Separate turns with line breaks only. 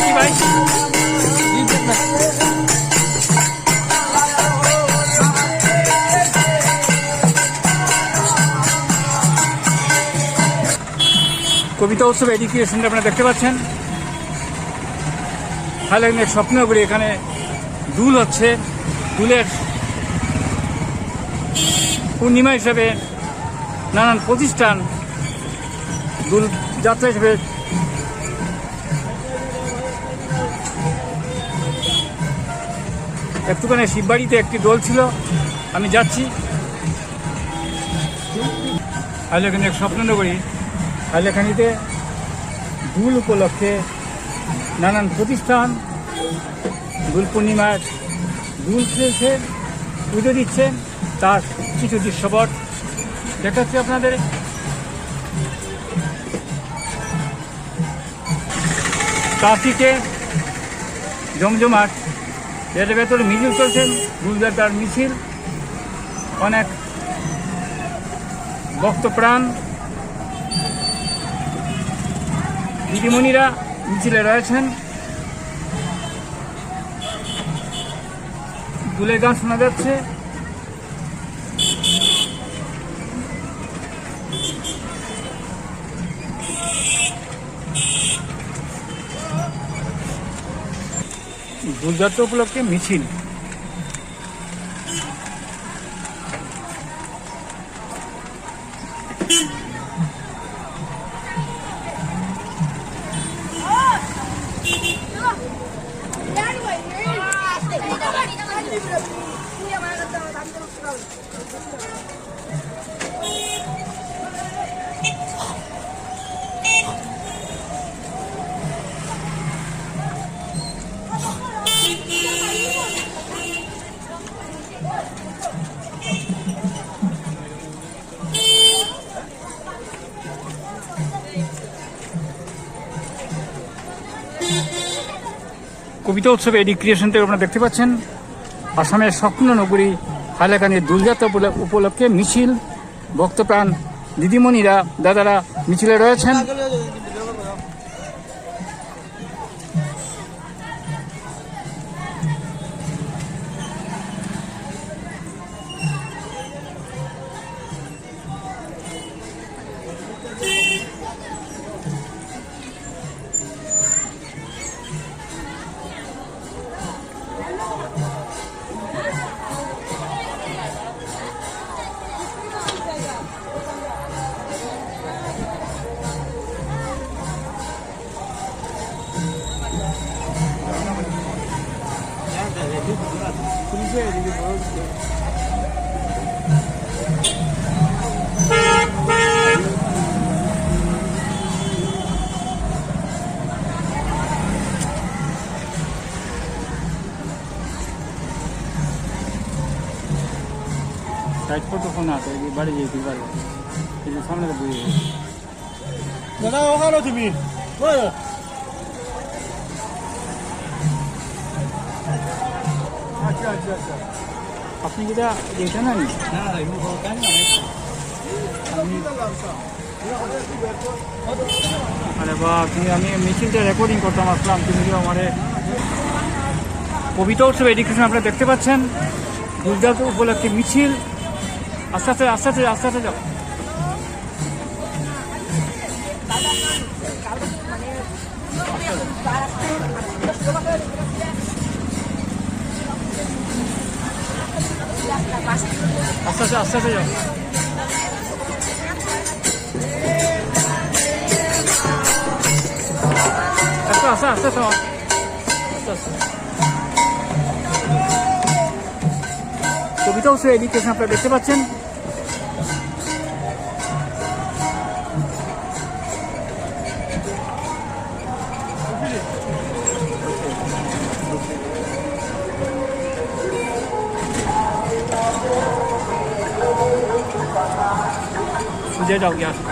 কি ভাই? কবিতা উৎসব এডুকেশনটা আপনারা দেখতে পাচ্ছেন। হাইলাকান্দির স্বপ্নগুলি এখানে দুল হচ্ছে। দুলের পূর্ণিমা হিসেবে, নানান প্রতিষ্ঠান দুল যাত্রা হিসেবে একটুখানি শিববাড়িতে একটি দোল ছিল, আমি যাচ্ছি। হাইলাকান্দি এক স্বপ্ননগরী হাইলাকান্দিতে দুল উপলক্ষে নানান প্রতিষ্ঠান, দুল পূর্ণিমার দুল খেলছে, পুজো দিচ্ছেন। তার কিছু দৃশ্যপট দেখাচ্ছি আপনাদের। ট্রাফিকে জমজমাট, এর ভেতরে মিছিল চলছেন তার মিছিল। অনেক ভক্তপ্রাণ। দিদিমণিরা মিছিলে রয়েছেন। দুলের গান শোনা যাচ্ছে। দুর্গাত্রা উপলক্ষে মিছিল। কবিতা উৎসবে এডি ক্রিয়েশন থেকে আপনারা দেখতে পাচ্ছেন, আসামের স্বপ্ন নগরী হাইলাকান্দির দুর্গাতা উপল- উপলক্ষে মিছিল, ভক্তপ্রাণ, দিদিমণিরা, দাদারা মিছিলে রয়েছেন। 분수에 이렇게 보여주세요. साइड पर तो फोन आता है बड़ी जी की बात है सामने तो बुरी है दादा वो
हालो तुम्हें আচ্ছা আচ্ছা আচ্ছা।
আপনি যেটা যেটা না আরে বা তুমি আমি মিছিলটা রেকর্ডিং করতাম, আসলাম। তুমি যে আমার কবিতা উৎসব এডুকেশন আপনারা দেখতে পাচ্ছেন। গুজরাট উপলক্ষে মিছিল। আস্তে আস্তে আস্তে আস্তে আস্তে আস্তে যাও। আস্তে আস্তে আস্তে যাও। আস্তে আস্তে আস্তে আস্তে কবিতাও সে এডুকেশন আপনারা দেখতে পাচ্ছেন। सुजय जाओ यहाँ से